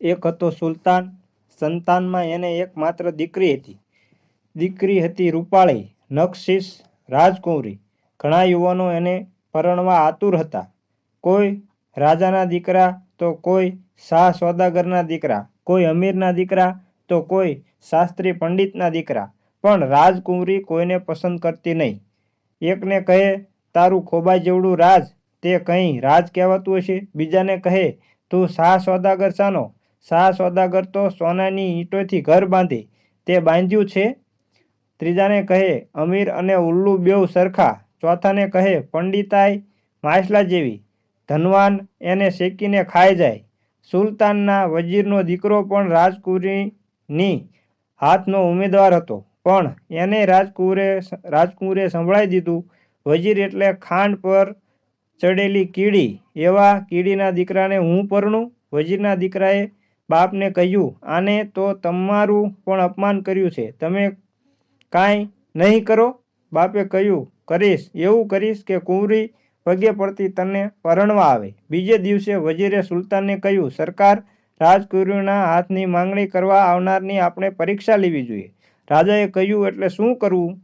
એક હતો સુલતાન, સંતાનમાં એને એક માત્ર દીકરી હતી. દીકરી હતી રૂપાળી નક્ષશીશ રાજકુંવરી. ઘણા યુવાનો એને પરણવા આતુર હતા. કોઈ રાજાના દીકરા તો કોઈ શાહ સોદાગરના દીકરા, કોઈ અમીરના દીકરા તો કોઈ શાસ્ત્રી પંડિતના દીકરા. પણ રાજકુંવરી કોઈને પસંદ કરતી નહીં. એકને કહે, તારું ખોબાઈ જેવડું રાજ, તે કંઈ રાજ કહેવાતું હશે? બીજાને કહે, તું શાહ સોદાગર શાનો? શાહ સોદાગર તો સોનાની ઈંટોથી ઘર બાંધે તે બાંધ્યું છે? ત્રીજાને કહે, અમીર અને ઉલ્લુ બેઉ સરખા. ચોથાને કહે પંડિતાઈ માછલા જેવી. ધનવાન એને શેકીને ખાઈ જાય. સુલતાનના વજીરનો દીકરો પણ રાજકુરીની હાથનો ઉમેદવાર હતો. પણ એને રાજકુંવરે રાજકુંવરે સંભળાઈ દીધું. વજીર એટલે ખાંડ પર ચડેલી કીડી. એવા કીડીના દીકરાને હું પરણું? વજીરના દીકરાએ બાપને કહ્યું, આને તો તમારું પણ અપમાન કર્યું છે. તમે કાંઈ નહીં કરો. બાપે કહ્યું, કરીશ, એવું કરીશ કે કુંવરી પગે પડતી તને પરણવા આવે. બીજે દિવસે વજીરે સુલતાનને કહ્યું, સરકાર રાજકુંવરીના હાથની માંગણી કરવા આવનારની આપણે પરીક્ષા લેવી જોઈએ. રાજાએ કહ્યું, એટલે શું કરવું?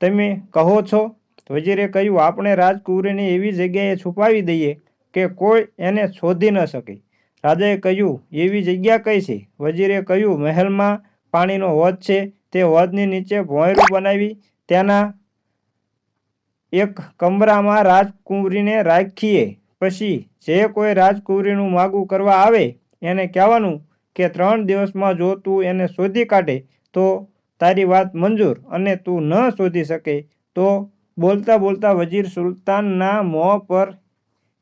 તમે કહો છો. વજીરે કહ્યું, આપણે રાજકુંવરીને એવી જગ્યાએ છુપાવી દઈએ કે કોઈ એને શોધી ન શકે. રાજાએ કહ્યું, એવી જગ્યા કઈ છે? વજીરે કહ્યું, મહેલમાં પાણીનો હોજ છે. તે હોજની નીચે ભોંયરું બનાવી તેના એક કમરામાં રાજકુંવરીને રાખીએ. પછી જે કોઈ રાજકુંવરીનું માગું કરવા આવે, એને કહેવાનું કે, ત્રણ દિવસમાં જો તું એને શોધી કાઢે, તો તારી વાત મંજૂર અને તું ન શોધી શકે. તો બોલતા બોલતા વજીર સુલતાનના મોં પર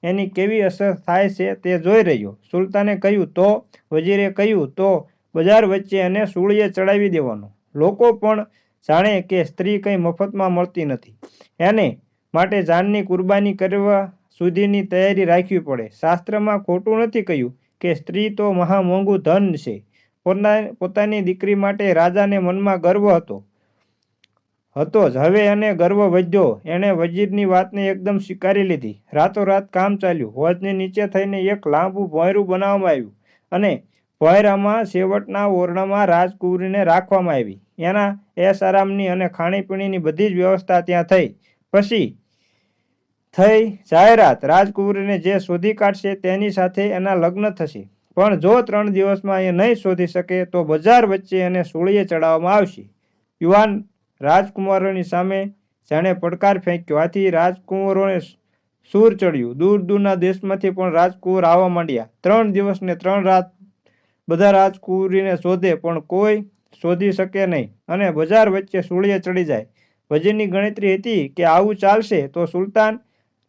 એની કેવી અસર થાય છે તે જોઈ રહ્યો. સુલતાને કહ્યું, તો? વજીરે કહ્યું, તો બજાર વચ્ચે અને સૂળીએ ચડાવી દેવાનો. લોકો પણ જાણે કે સ્ત્રી કંઈ મફતમાં મળતી નથી. એને માટે જાનની કુરબાની કરવા સુધીની તૈયારી રાખવી પડે. શાસ્ત્રમાં ખોટું નથી કહ્યું કે સ્ત્રી તો મહા મોંઘું ધન છે. પોતા પોતાની દીકરી માટે રાજાને મનમાં ગર્વ હતો. હતો જ. હવે એને ગર્વ વધ્યો. એણે વજીરની વાતને એકદમ સ્વીકારી લીધી. રાતોરાત કામ ચાલ્યું. હોજની નીચે થઈને એક લાંબુ ભોયરું બનાવવામાં આવ્યું અને ભોયરામાં છેવટના ઓરડામાં રાજકુંવરીને રાખવામાં આવી. એના એસ આરામની અને ખાણીપીણીની બધી જ વ્યવસ્થા ત્યાં થઈ. પછી થઈ જાહેરાત. રાજકુંવરીને જે શોધી કાઢશે તેની સાથે એના લગ્ન થશે. પણ જો ત્રણ દિવસમાં એ નહીં શોધી શકે તો બજાર વચ્ચે એને સૂળીએ ચડાવવામાં આવશે. યુવાન રાજકુમારોની સામે જાણે પડકાર ફેંક્યો. આથી રાજકુંવરોને સૂર ચડ્યું. દૂર દૂરના દેશમાંથી પણ રાજકુંવર આવવા માંડ્યા. ત્રણ દિવસ ને ત્રણ રાત બધા રાજકુંવરીને શોધે, પણ કોઈ શોધી શકે નહીં અને બજાર વચ્ચે સૂળીએ ચડી જાય. વજીરની ગણતરી હતી કે આવું ચાલશે તો સુલતાન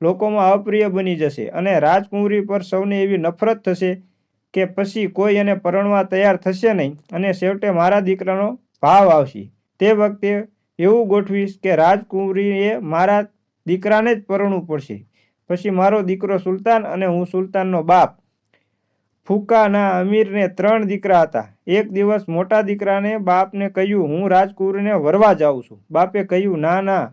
લોકોમાં અપ્રિય બની જશે અને રાજકુંવરી પર સૌને એવી નફરત થશે કે પછી કોઈ એને પરણવા તૈયાર થશે નહીં અને છેવટે મારા દીકરાનો ભાવ આવશે. તે વખતે એવું ગોઠવીશ કે રાજકુંવરીએ મારા દીકરાને જ પરણવું પડશે. પછી મારો દીકરો સુલતાન અને હું સુલતાનનો બાપ. ફૂકાના અમીરને ત્રણ દીકરા હતા. એક દિવસ મોટા દીકરાને બાપને કહ્યું, હું રાજકુંવરીને વરવા જાઉં છું. બાપે કહ્યું, ના ના,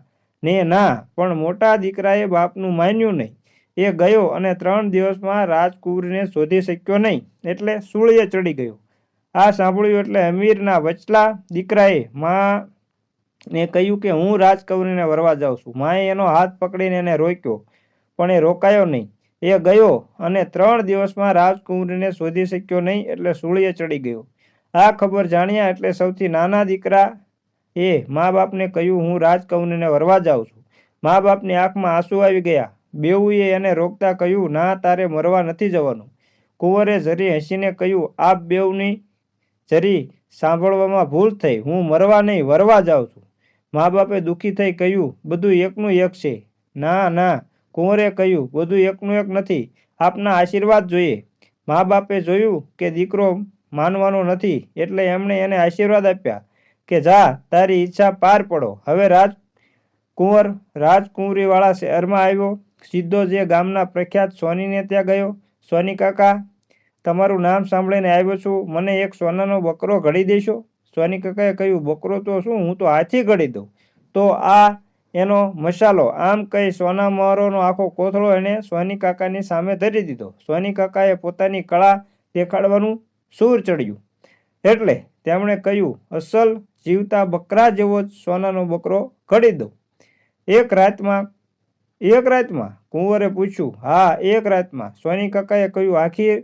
ને, ના, પણ મોટા દીકરાએ બાપનું માન્યું નહીં. એ ગયો અને ત્રણ દિવસમાં રાજકુંવરીને શોધી શક્યો નહીં, એટલે સૂળીએ ચડી ગયો. આ સાંભળ્યું એટલે અમીરના વચલા દીકરાએ માં ને કહ્યું કે હું રાજકુંવરીને વરવા જાઉં છું. માએ એનો હાથ પકડીને એને રોક્યો, પણ એ રોકાયો નહીં. એ ગયો અને ત્રણ દિવસમાં રાજકુંવરીને શોધી શક્યો નહીં એટલે સૂળીએ ચડી ગયો. આ ખબર જાણ્યા એટલે સૌથી નાના દીકરા એ મા બાપને કહ્યું, હું રાજકુંવરીને વરવા જાઉં છું. મા બાપની આંખમાં આંસુ આવી ગયા. બેઉએ એને રોકતા કહ્યું, ના, તારે મરવા નથી જવાનું. કુંવરે જરી હસીને કહ્યું, આપ બેઉની જરી સાંભળવામાં ભૂલ થઈ. હું મરવા નહીં, વરવા જાઉં છું. મા બાપે દુઃખી થઈ કહ્યું, બધું એકનું એક છે. ના ના. કુંવરે કહ્યું, બધું એકનું એક નથી. આપના આશીર્વાદ જોઈએ. મા બાપે જોયું કે દીકરો માનવાનો નથી, એટલે એમણે એને આશીર્વાદ આપ્યા કે, જા, તારી ઈચ્છા પાર પડો. હવે રાજ કુંવર રાજકુંવરીવાળા શહેરમાં આવ્યો. સીધો જે ગામના પ્રખ્યાત સોનીને ત્યાં ગયો. સોની કાકા, તમારું નામ સાંભળીને આવ્યો છું. મને એક સોનાનો બકરો ઘડી દેશો. સોની કાકાએ કહ્યું, બકરો તો શું, હું તો હાથી ઘડી દઉં. તો આ એનો મસાલો, આમ કહી સોના મહારોનો આખો કોથળો એણે સોની કાકાની સામે ધરી દીધો. સોની કાકાએ પોતાની કળા દેખાડવાનું સૂર ચડ્યું. એટલે તેમણે કહ્યું, અસલ જીવતા બકરા જેવો જ સોનાનો બકરો ઘડી દો એક રાતમાં એક રાતમાં કુંવરે પૂછ્યું, હા, એક રાતમાં. સોની કાકાએ કહ્યું, આખી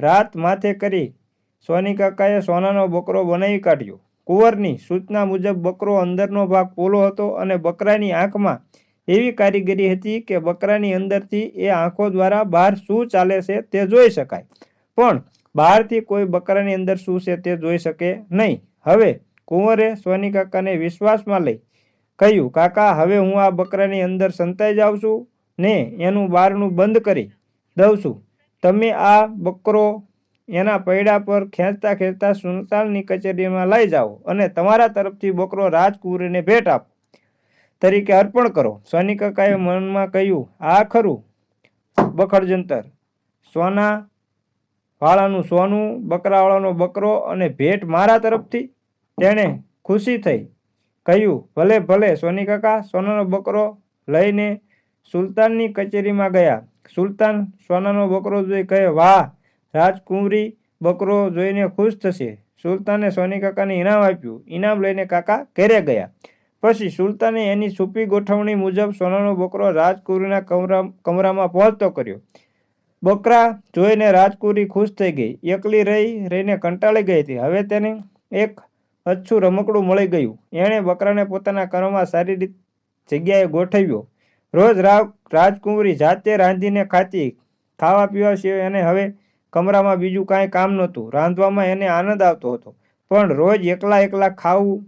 રાત માથે કરી સોની કાકાએ સોનાનો બકરો બનાવી કાઢ્યો. કુંવરની સૂચના મુજબ બકરો અંદરનો ભાગ પોલો હતો અને બકરાની આંખમાં એવી કારીગરી હતી કે બકરાની અંદરથી એ આંખો દ્વારા બહાર શું ચાલે છે તે જોઈ શકાય. પણ બહારથી કોઈ બકરાની અંદર શું છે તે જોઈ શકે નહીં. હવે કુંવરે સોની કાકાને વિશ્વાસમાં લઈ કહ્યું, કાકા, હવે હું આ બકરાની અંદર સંતાઈ જાઉં છું ને એનું બારણું બંધ કરી દઉં છું. તમે આ બકરો એના પૈડા પર ખેંચતા ખેંચતા સુલતાનની કચેરીમાં લઈ જાઓ અને તમારા તરફથી બકરો રાજકુંવરીને ભેટ આપો. તરીકે અર્પણ કરો. સોની કાકાએ મનમાં કહ્યું, આ ખરું, બખડજંતર. સોના વાળાનું સોનું, બકરાવાળાનો બકરો અને ભેટ મારા તરફથી. તેણે ખુશી થઈ કહ્યું, ભલે ભલે, સોની કાકા, સોનાનો બકરો લઈને સુલતાનની કચેરીમાં ગયા. સુલતાન સોનાનો બકરો જોઈ કહે, વાહ રાજકુંવરી બકરો જોઈને ખુશ થશે. સુલતાને સોની કાકાને ઇનામ આપ્યું. ઇનામ લઈને કાકા ઘરે ગયા. પછી સુલતાને એની છુપી ગોઠવણી મુજબ સોનાનો બકરો રાજકુંવરીના કમરા, કમરામાં પહોંચતો કર્યો. બકરા જોઈને રાજકુંવરી ખુશ થઈ ગઈ. એકલી રહી, રહીને કંટાળી ગઈ હતી. હવે તેને એક અચ્છું રમકડું મળી ગયું. એણે બકરાને પોતાના કમરમાં સારી રીત જગ્યાએ ગોઠવ્યો. રોજ રાવ, રાજકુંવરી જાતે રાંધીને ખાતી. ખાવા પીવા સિવાય અને હવે કમરામાં બીજું કાંઈ કામ નહોતું. રાંધવામાં એને આનંદ આવતો હતો. પણ રોજ એકલા એકલા ખાવું,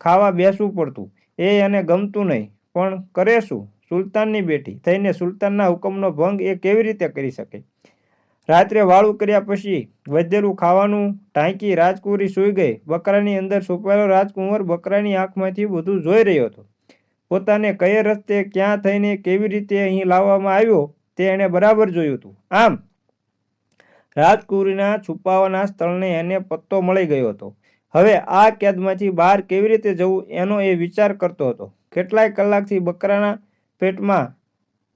ખાવા બેસવું પડતું. એ એને ગમતું નહીં. પણ કરે શું? સુલતાનની બેટી થઈને સુલતાનના હુકમનો ભંગ એ કેવી રીતે કરી શકે? રાત્રે વાળું કર્યા પછી વધેલું ખાવાનું ઢાંકી રાજકુંવરી સૂઈ ગઈ. બકરાની અંદર છુપાયેલો રાજકુંવર બકરાની આંખમાંથી બધું જોઈ રહ્યો હતો. પોતાને કયે રસ્તે ક્યાં થઈને કેવી રીતે અહીં લાવવામાં આવ્યો તે એણે બરાબર જોયું હતું. આમ રાજકુંવરીના છુપાવાના સ્થળને એને પત્તો મળી ગયો હતો. હવે આ કેદમાંથી બહાર કેવી રીતે જવું એનો એ વિચાર કરતો હતો. કેટલાય કલાકથી બકરાના પેટમાં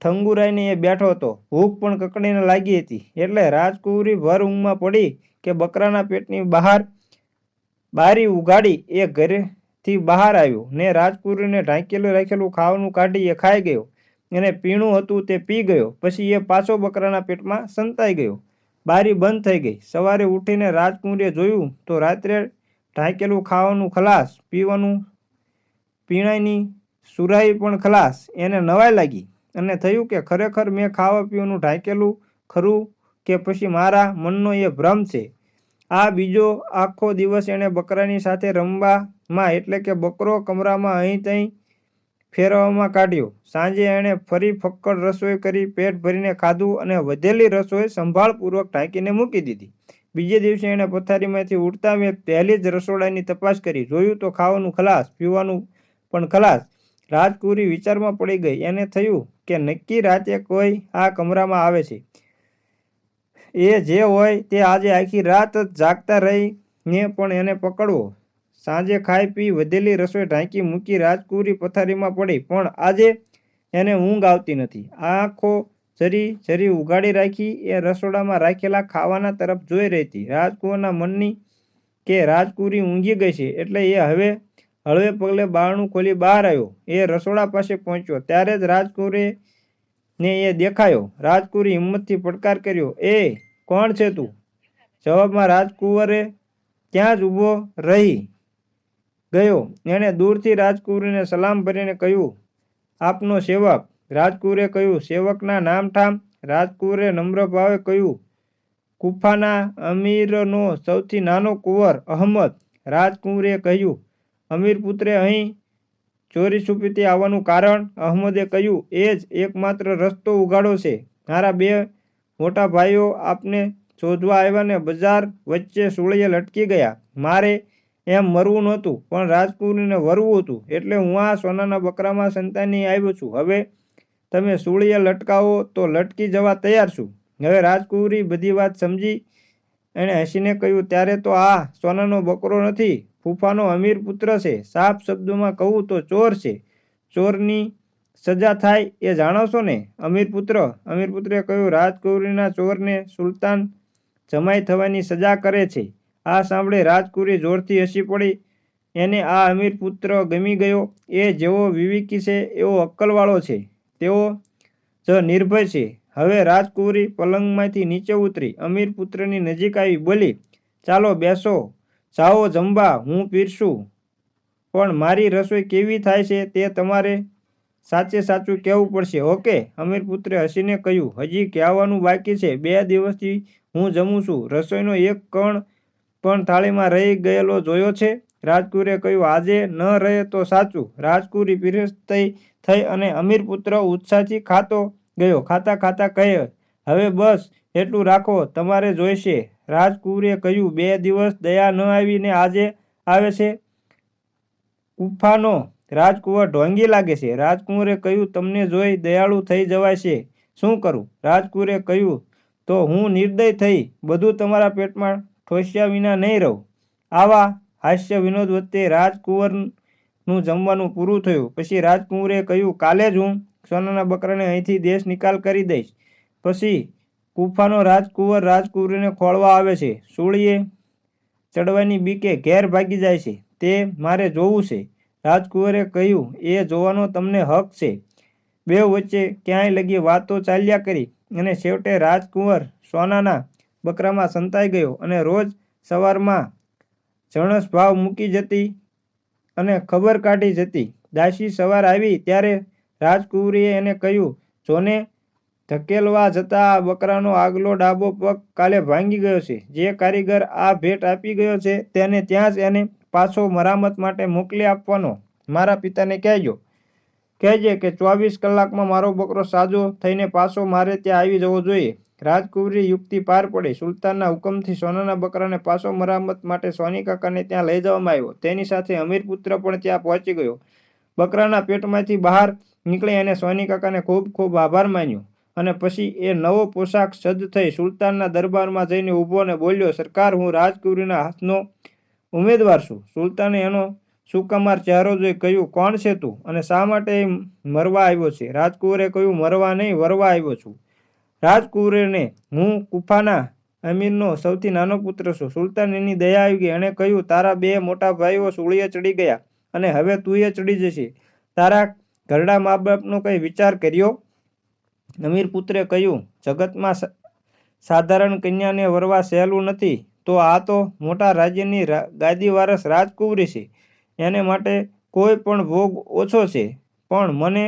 ઠંગુરાઈને એ બેઠો હતો. ભૂખ પણ કકડીને લાગી હતી. એટલે રાજકુરી ભર ઊંઘમાં પડી કે બકરાના પેટની બહાર બારી ઉગાડી એ ઘરેથી બહાર આવ્યો ને રાજકુરીને ઢાંકેલું રાખેલું ખાવાનું કાઢી એ ખાઈ ગયો. એને પીણું હતું તે પી ગયો. પછી એ પાછો બકરાના પેટમાં સંતાઈ ગયો. બારી બંધ થઈ ગઈ. સવારે ઉઠીને રાજકુંવરીએ જોયું તો રાત્રે ઢાંકેલું ખાવાનું ખલાસ, પીવાનું પીણાની સુરાઈ પણ ખલાસ. એને નવાઈ લાગી અને થયું કે ખરેખર મેં ખાવા પીવાનું ઢાંકેલું ખરું કે પછી મારા મનનો એ ભ્રમ છે? આ બીજો આખો દિવસ એણે બકરાની સાથે રમવામાં એટલે કે બકરો કમરામાં અહીં ત્યાં ફેરવવામાં કાઢ્યો. સાંજે એણે ફરી ફક્કડ રસોઈ કરી પેટ ભરીને ખાધું અને વધેલી રસોઈ સંભાળપૂર્વક ઢાંકીને મૂકી દીધી. બીજે દિવસે એણે પથારીમાંથી ઉડતા મેં પહેલી જ રસોડાની તપાસ કરી. જોયું તો ખાવાનું ખલાસ, પીવાનું પણ ખલાસ. રાજકુરી વિચારમાં પડી ગઈ. એને થયું કે નક્કી રાતે કોઈ આ કમરામાં આવે છે. એ જે હોય તે આજે આખી રાત જ જાગતા રહીને પણ એને પકડવો. સાંજે ખાઈ પી વધેલી રસોઈ ઢાંકી મૂકી રાજકુરી પથારીમાં પડી. પણ આજે એને ઊંઘ આવતી નથી. આંખો જરી જરી ઉગાડી રાખી એ રસોડામાં રાખેલા ખાવાના તરફ જોઈ રહી હતી રાજકુંવરના મનની કે રાજકુરી ઊંઘી ગઈ છે એટલે એ હવે હળવે પગલે બારણું ખોલી બહાર આવ્યો. એ રસોડા પાસે પહોંચ્યો. ત્યારે જ રાજકુરે ને એ દેખાયો. રાજકુરી હિંમતથી પડકાર કર્યો. એ, કોણ છે તું? જવાબમાં રાજકુંવરે ત્યાં જ ઊભો રહી. ગયો. એણે દૂરથી રાજકુંવરીને સલામ ભરીને કહ્યું, આપનો સેવક. રાજકુરે કહ્યું, સેવકના નામ ઠામ. રાજકુરે નમ્ર ભાવે કહ્યું કુફાના અમીરનો સૌથી નાનો કુંવર, અહમદ. રાજકુંવરે કહ્યું, અમીર પુત્રે અહીં ચોરી છુપીથી આવવાનું કારણ? અહમદે કહ્યું, એ જ એકમાત્ર રસ્તો ઉગાડો છે. મારા બે મોટા ભાઈઓ આપને શોધવા આવ્યા ને બજાર વચ્ચે સુળીએ લટકી ગયા. મારે એમ મરવું નહોતું, પણ રાજકુંવરીને વરવું હતું. એટલે હું આ સોનાના બકરામાં સંતાની આવ્યો છું. હવે તમે સૂળીએ લટકાવો તો લટકી જવા તૈયાર છું. હવે રાજકુંવરી બધી વાત સમજી એણે હસીને કહ્યું, ત્યારે તો આ સોનાનો બકરો નથી. ફૂફાનો અમીર પુત્ર છે. સાફ શબ્દોમાં કહું તો ચોર છે. ચોરની સજા થાય એ જાણો ને અમીર પુત્ર, અમીર પુત્રે કહ્યું રાજકુંવરીના ચોરને સુલતાન જમાઈ થવાની સજા કરે છે. આ સાંભળે રાજકુરી જોરથી હસી પડી. એને આ અમીર પુત્ર ગમી ગયો. એ જેવો વિવેકી છે, એવો અક્કલવાળો છે. તેઓ જ નિર્ભય છે. હવે રાજકુરી પલંગમાંથી નીચે ઉતરી. અમીર પુત્રની નજીક આવી બોલી, ચાલો બેસો. જાઓ જમવા. હું પીરશું પણ મારી રસોઈ કેવી થાય છે તે તમારે સાચે સાચું કહેવું પડશે. ઓકે. અમીર પુત્રે હસીને કહ્યું, હજી કહેવાનું બાકી છે. બે દિવસથી હું જમું છું. રસોઈનો એક કણ પણ થાળીમાં રહી ગયેલો જોયો છે. રાજકુરે કહ્યું, આજે ન રહે તો સાચું. રાજકુરી પીરસતી થઈ અને અમીર પુત્ર ઉત્સાહથી ખાતો ગયો. ખાતા ખાતા કહે, હવે બસ એટલું રાખો, તમારે જોઈશે. રાજકુરે કહ્યું, બે દિવસ દયા ન આવીને આજે આવે છે. કુફાનો રાજકુંવર ઢોંગી લાગે છે. રાજકુંવરે કહ્યું, તમને જોઈ દયાળુ થઈ જવાય છે. શું કરું? રાજકુરે કહ્યું, તો હું નિર્દય થઈ, બધું તમારા પેટમાં ઠોસ્યા વિના નહીં રહું. આવા હાસ્ય વિનોદ વચ્ચે રાજકુંવરનું જમવાનું પૂરું થયું. પછી રાજકુંવરે કહ્યું, કાલે જ હું સોનાના બકરાને અહીંથી દેશ નિકાલ કરી દઈશ. પછી કુફાનો રાજકુંવર રાજકુંવરીને ખોળવા આવે છે. સૂળીએ ચડવાની બીકે ઘેર ભાગી જાય છે. તે મારે જોવું છે. રાજકુંવરે કહ્યું, એ જોવાનો તમને હક છે. બે વચ્ચે ક્યાંય લગી વાતો ચાલ્યા કરી અને છેવટે રાજકુંવર સોનાના બકરામાં સંતાઈ ગયો અને રોજ સવારમાં જણસ ભાવ મૂકી જતી અને ખબર કાઢી જતી. દાસી સવાર આવી ત્યારે રાજકુંવરીએ એને કહ્યું, જોને ધકેલવા જતા બકરાનો આગલો ડાબો પગ કાલે ભાંગી ગયો છે. જે કારીગર આ ભેટ આપી ગયો છે તેને ત્યાં જ એને પાછો મરામત માટે મોકલી આપવાનો. મારા પિતાને કહેજો. કહેજે કે ચોવીસ કલાકમાં મારો બકરો સાજો થઈને પાછો મારે ત્યાં આવી જવો જોઈએ. રાજકુંવરી યુક્તિ પાર પડી. સુલતાનના હુકમથી સોનાના બકરાને પાછો મરામત માટે સોની કાકાને ત્યાં લઈ જવામાં આવ્યો. તેની સાથે અમીર પુત્ર પણ ત્યાં પહોંચી ગયો. બકરાના પેટમાંથી બહાર નીકળી અને સોની કાકાને ખૂબ ખૂબ આભાર માન્યો. અને પછી એ નવો પોશાક સજ્જ થઈ સુલતાનના દરબારમાં જઈને ઊભો અને બોલ્યો, સરકાર, હું રાજકુંવરીના હાથનો ઉમેદવાર છું. સુલતાને એનો સુકમાર ચહેરો જોઈ કહ્યું, કોણ છે તું? અને શા માટે મરવા આવ્યો છે? રાજકુંવરે કહ્યું, મરવા નહીં, વરવા આવ્યો છું. રાજકુંવરને હું કુફાના અમીરનો સૌથી નાનો પુત્ર છું. સુલતાન એની દયા આવી ગઈ એણે કહ્યું, તારા બે મોટા ભાઈઓ સૂળીએ ચડી ગયા અને હવે તું એ ચડી જશે. તારા ઘરડા મા બાપનો કંઈ વિચાર કર્યો? અમીર પુત્રે કહ્યું, જગતમાં સાધારણ કન્યાને વરવા સહેલું નથી, તો આ તો મોટા રાજ્યની ગાદી વારસ રાજકુંવરી છે. એને માટે કોઈ પણ ભોગ ઓછો છે. પણ મને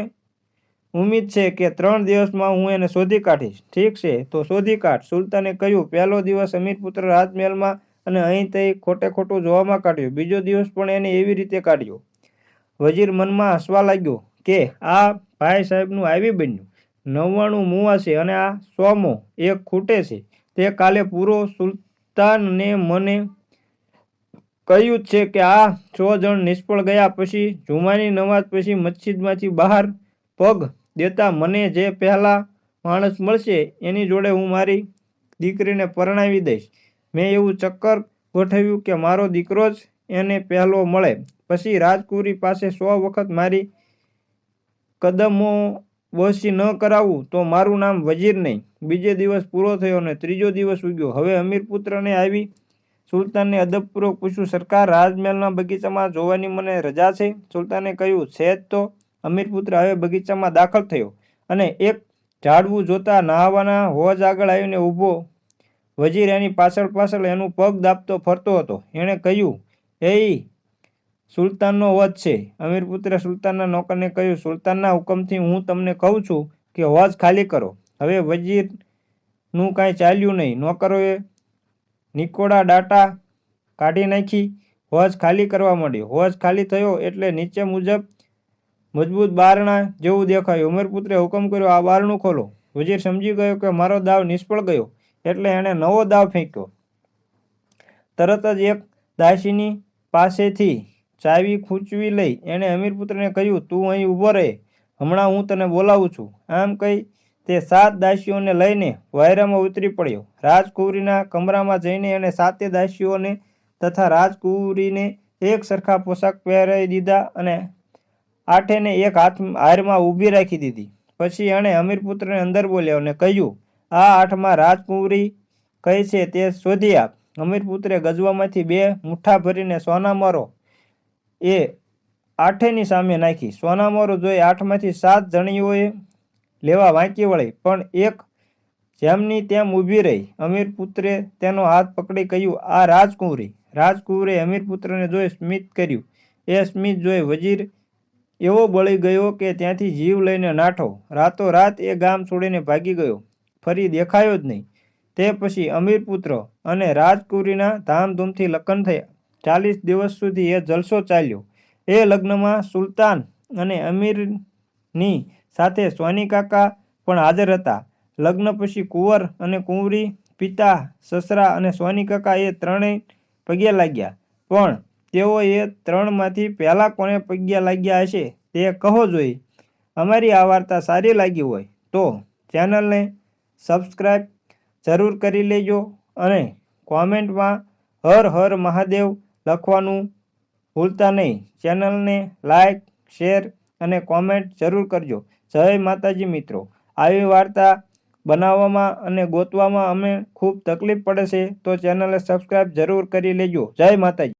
ઉમ્મીદ છે કે ત્રણ દિવસમાં હું એને શોધી કાઢીશ. ઠીક છે, તો શોધી કાઢ. સુલતાને કહ્યું, પહેલો દિવસ અમીર પુત્ર રાજમહેલમાં અને અહીં તે ખોટે ખોટું જોવામાં કાઢ્યું. બીજો દિવસ પણ એને એવી રીતે કાઢ્યો. વજીર મનમાં હસવા લાગ્યો કે, આ ભાઈ સાહેબનું આવી બન્યું. નવ્વાણું મુવા છે અને આ સોમો એક ખૂટે છે. તે કાલે પૂરો સુલતાનને મને કહ્યું છે કે આ છ જણ નિષ્ફળ ગયા પછી જુમાની નમાઝ પછી મસ્જિદમાંથી બહાર પગ દેતા મને જે પહેલાં માણસ મળશે એની જોડે હું મારી દીકરીને પરણાવી દઈશ. મેં એવું ચક્કર ગોઠવ્યું કે મારો દીકરો જ એને પહેલો મળે. પછી રાજકુરી પાસે સો વખત મારી કદમો બોસી ન કરાવું તો મારું નામ વજીર નહીં. બીજે દિવસ પૂરો થયો અને ત્રીજો દિવસ ઉગ્યો. હવે અમીર પુત્રને આવી સુલતાનને અદબપૂર્વક પૂછ્યું, સરકાર રાજમહેલના બગીચામાં જોવાની મને રજા છે? સુલતાને કહ્યું છે જ તો અમીર પુત્ર હવે બગીચામાં દાખલ થયો અને એક ઝાડવું જોતા નહાવાના હોજ આગળ આવીને ઊભો. વજીર એની પાછળ પાછળ એનું પગ દાબતો ફરતો હતો. એણે કહ્યું એ સુલતાનનો વધ છે. અમીરપુત્રે સુલતાનના નોકરને કહ્યું, સુલતાનના હુકમથી હું તમને કહું છું કે હોજ ખાલી કરો. હવે વજીરનું કાંઈ ચાલ્યું નહીં. નોકરોએ નિકોડા ડાટા કાઢી નાખી. હોજ ખાલી કરવા માંડ્યો. હોજ ખાલી થયો એટલે નીચે મુજબ મજબૂત બારણા જેવું દેખાયું. ઉમરપુત્રે હુકમ કર્યો, આ બારણું ખોલો. વજીર સમજી ગયો કે મારો દાવ નિષ્ફળ ગયો, એટલે એણે નવો દાવ ફેંક્યો. તરત જ એક દાસીની પાસેથી ચાવી ખૂંચવી લઈ એણે અમીરપુત્રને કહ્યું, તું અહીં ઊભો રહે. હમણાં હું તને બોલાવું છું. આમ કહી તે સાત દાસીઓને લઈને વાયરામાં ઉતરી પડ્યો. રાજકુંવરીના કમરામાં જઈને એણે સાતે દાસીઓને તથા રાજકુંવરીને એક સરખા પોશાક પહેરાવી દીધા અને આઠેને એક હાથ હારમાં ઊભી રાખી દીધી. પછી એણે અમીરપુત્રને અંદર બોલ્યો અને કહ્યું, આ આઠમાં રાજકુંવરી કહે છે તે શોધી આપ. અમીરપુત્રે ગજવામાંથી બે મુઠ્ઠા ભરીને સોનામરો એ આઠેની સામે નાખી. સોનામરો જોઈ આઠમાંથી સાત જણીઓએ લેવા વાંકી વળી, પણ એક જેમની તેમ ઊભી રહી. અમીરપુત્રે તેનો હાથ પકડી કહ્યું, આ રાજકુંવરી. રાજકુંવરે અમીરપુત્રને જોઈ સ્મિત કર્યું. એ સ્મિત જોઈ વજીર એવો બળી ગયો કે ત્યાંથી જીવ લઈને નાઠો. રાતોરાત એ ગામ છોડીને ભાગી ગયો. ફરી દેખાયો જ નહીં. તે પછી અમીર પુત્ર અને રાજકુરીના ધામધૂમથી લગ્ન થયા. ચાલીસ દિવસ સુધી એ જલસો ચાલ્યો. એ લગ્નમાં સુલતાન અને અમીરની સાથે સોની કાકા પણ હાજર હતા. લગ્ન પછી કુંવર અને કુંવરી, પિતા, સસરા અને સોની કાકા એ ત્રણેય પગે લાગ્યા. પણ તેઓ એ ત્રણમાંથી પહેલાં કોને પગ્યા લાગ્યા હશે તે કહો જોઈએ અમારી આ વાર્તા સારી લાગી હોય તો ચેનલને સબસ્ક્રાઈબ જરૂર કરી લેજો અને કોમેન્ટમાં હર હર મહાદેવ લખવાનું ભૂલતા નહીં. ચેનલને લાઈક શેર અને કોમેન્ટ જરૂર કરજો. જય માતાજી મિત્રો. આવી વાર્તા બનાવવામાં અને ગોતવામાં અમે ખૂબ તકલીફ પડે છે તો ચેનલને સબસ્ક્રાઈબ જરૂર કરી લેજો. જય માતાજી.